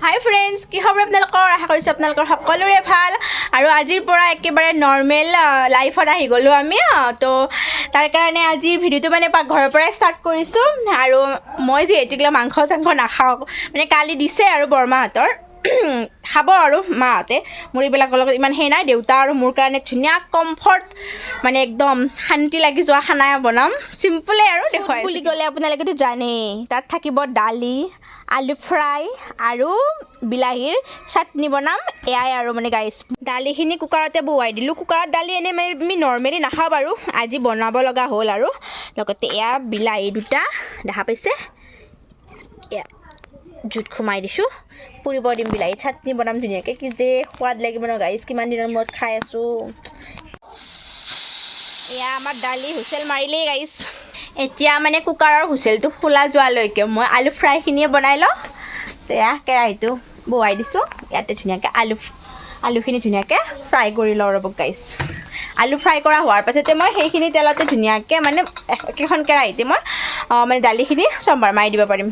হাই friends কি খবৰ আপোনালোকৰ আশা কৰিছোঁ আপোনালোকৰ সকলোৰে ভাল আৰু আজিৰ পৰা একেবাৰে নৰ্মেল লাইফত আহি গ'লোঁ আমি তো তাৰ কাৰণে আজিৰ ভিডিঅ'টো মানে পাকঘৰৰ পৰাই ষ্টাৰ্ট কৰিছোঁ আৰু মই যিহেতু এইগিলা মাংস চাংস নাখাওঁ মানে কালি দিছে আৰু বৰমাহঁতৰ খাব আৰু মাহঁতে। মোৰ এইবিলাকৰ লগত ইমান সেই নাই দেউতা আৰু মোৰ কাৰণে ধুনীয়া কমফৰ্ট মানে একদম শান্তি লাগি যোৱা খানা বনাম। চিম্পলে আৰু দেখুৱাই বুলি ক'লে আপোনালোকেতো জানেই তাত থাকিব দালি আলু ফ্ৰাই আৰু বিলাহীৰ চাটনি বনাম এয়াই আৰু মানে গাইছ দালিখিনি কুকাৰতে বহুৱাই দিলোঁ। কুকাৰত দালি এনেই মানে আমি নৰ্মেলি নাখাওঁ বাৰু আজি বনাব লগা হ'ল আৰু। লগতে এয়া বিলাহী দুটা দেখা পাইছে? জুইত সোমাই দিছোঁ। পুৰিব দিম বিলাহী চাটনি বনাম ধুনীয়াকৈ, কি যে সোৱাদ লাগিব ন গাইছ কিমান দিনৰ মূৰত খাই আছোঁ। এয়া আমাৰ দালি হুইচেল মাৰিলেই গাইছ এতিয়া মানে কুকাৰৰ হুইচেলটো খোলা যোৱালৈকে, মই আলু ফ্ৰাইখিনিয়ে বনাই লওঁ। এয়া কেৰাহীটো বহুৱাই দিছোঁ, ইয়াতে ধুনীয়াকৈ আলু আলুখিনি ধুনীয়াকৈ ফ্ৰাই কৰি লওঁ ৰ'ব গাইছ আলু ফ্ৰাই কৰা হোৱাৰ পাছতে মই সেইখিনি তেলতে ধুনীয়াকৈ মানে একেখন কেৰাহীতে মই মানে দালিখিনি চম্বাৰ মাৰি দিব পাৰিম।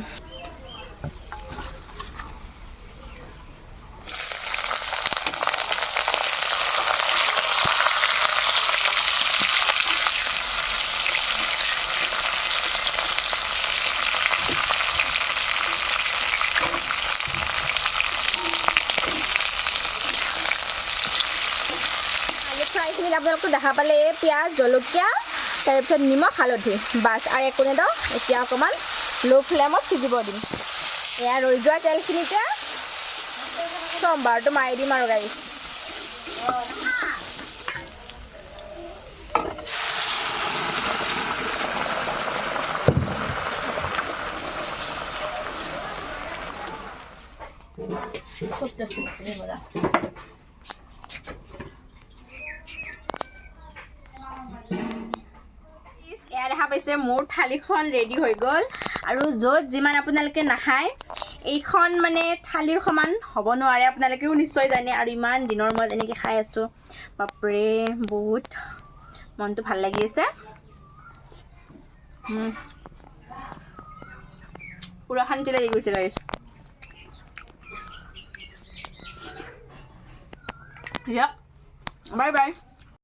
আলু ফ্ৰাইখিনিত দেখা পালে পিঁয়াজ জলকীয়া তাৰপিছত নিমখ হালধি বাছ আৰু একো নেদাওঁ এতিয়া অকণমান ল' ফ্লেমত সিজিব দিম। এয়া ৰৈ যোৱা তেলখিনিতে চম্বাৰটো মাৰি দিম আৰু গাড়ী এয়া দেখা পাইছে মোৰ থালিখন ৰেডি হৈ গ'ল। আৰু য'ত যিমান আপোনালোকে নাখায় এইখন মানে থালিৰ সমান হ'ব নোৱাৰে আপোনালোকেও নিশ্চয় জানে। আৰু ইমান দিনৰ মূৰত এনেকৈ খাই আছোঁ। বাপৰে বহুত মনটো ভাল লাগি আছে। পূৰা শান্তি লাগি গৈছে গাইছ দিয়ক। Bye bye.